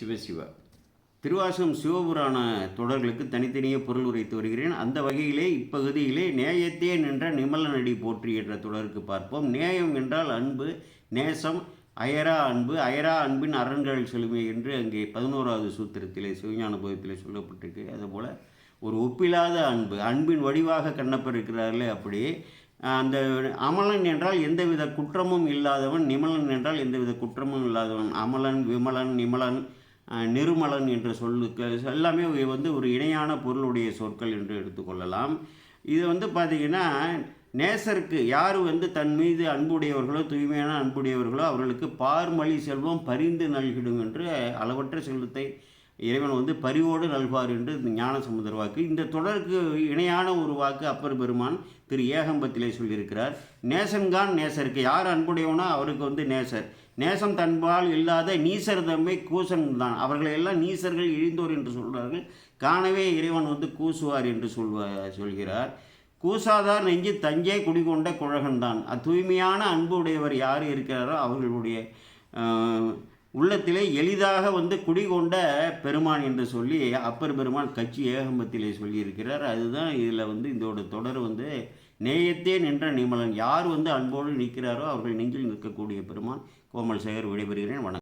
சிவசிவ திருவாசகம் சிவபுராண தொடர்களுக்கு தனித்தனியே பொருள் உரைத்து வருகிறேன். அந்த வகையிலே இப்பகுதியிலே நேயத்தே நின்ற நிமலனடி போற்றி என்ற தொடருக்கு பார்ப்போம். நேயம் என்றால் அன்பு நேசம் அயரா அன்பு அயரா அன்பின் அரண்கள் செழுமை என்று அங்கே பதினோராவது சூத்திரத்திலே சிவஞானபோதத்தில் சொல்லப்பட்டிருக்கு. அதுபோல் ஒரு ஒப்பில்லாத அன்பு அன்பின் வடிவாக கண்ணப்பர் இருக்கிறார்களே அப்படி அந்த அமலன் என்றால் எந்தவித குற்றமும் இல்லாதவன் நிமலன் என்றால் எந்தவித குற்றமும் இல்லாதவன். அமலன் விமலன் நிமலன் நிருமலன் என்ற சொல்லுக்கு எல்லாமே வந்து ஒரு இணையான பொருளுடைய சொற்கள் என்று எடுத்துக்கொள்ளலாம் இது வந்து பார்த்திங்கன்னா நேசருக்கு யார் வந்து தன் மீது அன்புடையவர்களோ தூய்மையான அன்புடையவர்களோ அவர்களுக்கு பார்மொழி செல்வம் பரிந்து நல்கிடும் என்று அளவற்ற செல்வத்தை இறைவன் வந்து பரிவோடு நல்வார் என்று இந்த ஞான சமுதர் வாக்கு. இந்த தொடருக்கு இணையான ஒரு வாக்கு அப்பர் பெருமான் திரு ஏகம்பத்திலே சொல்லியிருக்கிறார். நேசன்கான் நேசருக்கு. யார் அன்புடையவனோ? அவருக்கு வந்து நேசர். நேசம் தன்பால் இல்லாத நீசர் தம்மை கூசன் தான். அவர்களை எல்லாம் நீசர்கள் இழிந்தோர் என்று சொல்கிறார்கள் காணவே இறைவன் வந்து கூசுவார் என்று சொல்வ சொல்கிறார். கூசாதார் நெஞ்சு தஞ்சை குடிகொண்ட குழகன் தான் தூய்மையான அன்பு உடையவர் யார் இருக்கிறாரோ அவர்களுடைய உள்ளத்திலே எளிதாக வந்து குடிகொண்ட பெருமான் என்று சொல்லி அப்பர் பெருமான் கட்சி ஏகம்பத்திலே சொல்லியிருக்கிறார். அதுதான் இதில் வந்து இதோட தொடர் வந்து நேயத்தே நின்ற நிமலன். யார் வந்து அன்போடு நிற்கிறாரோ அவர்கள் நெஞ்சில் நிற்கக்கூடிய பெருமான் கோமல் சேகர் விடைபெறுகிறேன். வணக்கம்.